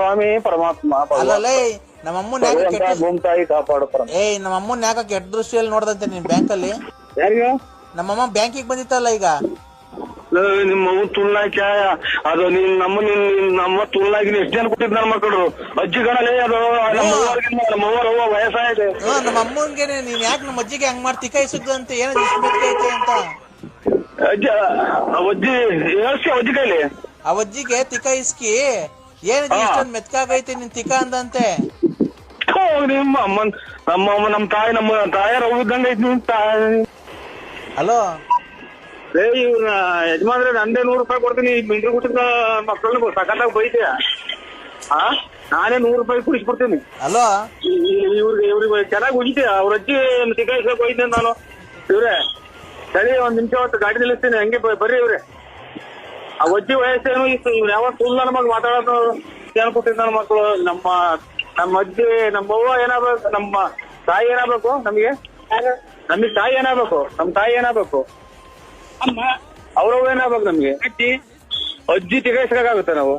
ಸ್ವಾಮಿ ಪರಮಾತ್ಮ. ಅಲ್ಲಲ್ಲೇ ನಮ್ಮ ಅಮ್ಮನ ಯಾಕೆ ಕೆಟ್ಟ ಭೂಮಿ ತಾಯಿ ಕಾಪಾಡು ಪರಮ ಏಯ್ ನಮ್ಮ ಅಮ್ಮನ ಯಾಕೆ ಕೆಟ್ಟ ದೃಷ್ಟಿಯಲ್ಲಿ ನೋಡ್ದಂತೆ ನೀನ್ ಬ್ಯಾಂಕಲ್ಲಿ? ಯಾರಿಗ? ನಮ್ಮಮ್ಮ ಬ್ಯಾಂಕಿಗೆ ಬಂದಿತ್ತಲ್ಲ ಈಗ? ನಿಮ್ಮ ಮಗು ತುಳ್ಳಾಕ ಅದು ನಿನ್ ನಮ್ಮ ನಿನ್ ನಿನ್ ನಮ್ಮ ತುಳ್ಳಾಗಿ ಎಷ್ಟು ಜನ ಕೊಟ್ಟಿದ್ ನನ್ನ ಮಕ್ಕಳು? ಗಣಲೇ ಅದು ನಮ್ಮ ಅವ್ವರ್ಗಿನ್ನ ನಮ್ಮ ಅವ್ವರ ಅವ್ವ ವಯಸ್ಸಾಗಿದೆ ನಮ್ಮ ಅಮ್ಮನ್ಗೆ ನೀನ್ ಯಾಕೆ ನಮ್ಮ ಅಜ್ಜಿಗೆ ಹಂಗ್ ಮಾಡಿ ತಿಕಾಯಿ ಅಂತ ಏನೋ ಅಂತ? ಅಜ್ಜ ಆ ಅಜ್ಜಿ ಎಷ್ಟು ಅಜ್ಜಿ ಕೈಲಿ? ಆ ಅಜ್ಜಿಗೆ ತಿಕ ಇಸ್ಕಿ ಏನಿದೆ ಇಷ್ಟೊಂದು ಮೆತ್ಕಾಗೈತೆ ನಿನ್ ತಿಕ ಅಂದಂತೆ? ಥು, ನಿಮ್ಮ ಅಮ್ಮನ್ ನಮ್ಮ ಅಮ್ಮ ನಮ್ಮ ತಾಯಿ ನಮ್ಮ ತಾಯರ ಹೋಗಿದ್ದಂಗ ಐತಿ ನಿಮ್ ತಾಯಿ. ಹಲೋ? ಏ ಇವ್ನ ಯಜಮಾನ್ರೆ ನಂದೇ ನೂರು ರೂಪಾಯಿ ಕೊಡ್ತೀನಿ. ಮಿಂಟ್ರಿ ಕುಟ್ಟಿದ ಮಕ್ಕಳನ್ನ ಸಕತ್ತಾಗಿ ಬೈತೀಯ? ಹಾ ನಾನೇ ನೂರು ರೂಪಾಯಿ ಕುಡಿಸ್ಬಿಡ್ತೀನಿ. ಹಲೋ? ಇವ್ರಿಗೆ ಇವ್ರಿಗೆ ಚೆನ್ನಾಗಿ ಉಗಿತೀಯ ಅವ್ರ ಅಜ್ಜಿ ತಿಗಾಯಿಸ್ಬೇಕು ಹೋಯ್ತೀನಿ ನಾನು. ಇವ್ರೆ ಸರಿ ಒಂದ್ ನಿಮಿಷ ಹೊತ್ತು ಗಾಡಿ ನಿಲ್ಲಿಸ್ತೀನಿ. ಹಂಗೆ ಬ- ಬರ್ರಿ ಇವ್ರೆ. ಆ ಅಜ್ಜಿ ವಯಸ್ಸೇನು ಯಾವ ಸುಳ್ಳು ನನ್ನ ಮಗ ಮಾತಾಡೋದು ನನ್ನ ಮಕ್ಕಳು ನಮ್ಮ ನಮ್ಮ ಅಜ್ಜಿ ನಮ್ಮ ಅವ್ವ ಏನಾಗ್ಬೇಕು ನಮ್ಮ ತಾಯಿ ಏನಾಗ್ಬೇಕು ನಮಗೆ? ನಮಗೆ ತಾಯಿ ಏನಾಗ್ಬೇಕು? ನಮ್ಮ ತಾಯಿ ಏನಾಗ್ಬೇಕು? ಅಮ್ಮ. ಅವ್ರವ್ವ ಏನಾಗ್ಬೇಕು ನಮ್ಗೆ? ಅಜ್ಜಿ. ಅಜ್ಜಿ ತಿಗಾಯಿಸ್ಬೇಕಾಗುತ್ತೆ ನಾವು.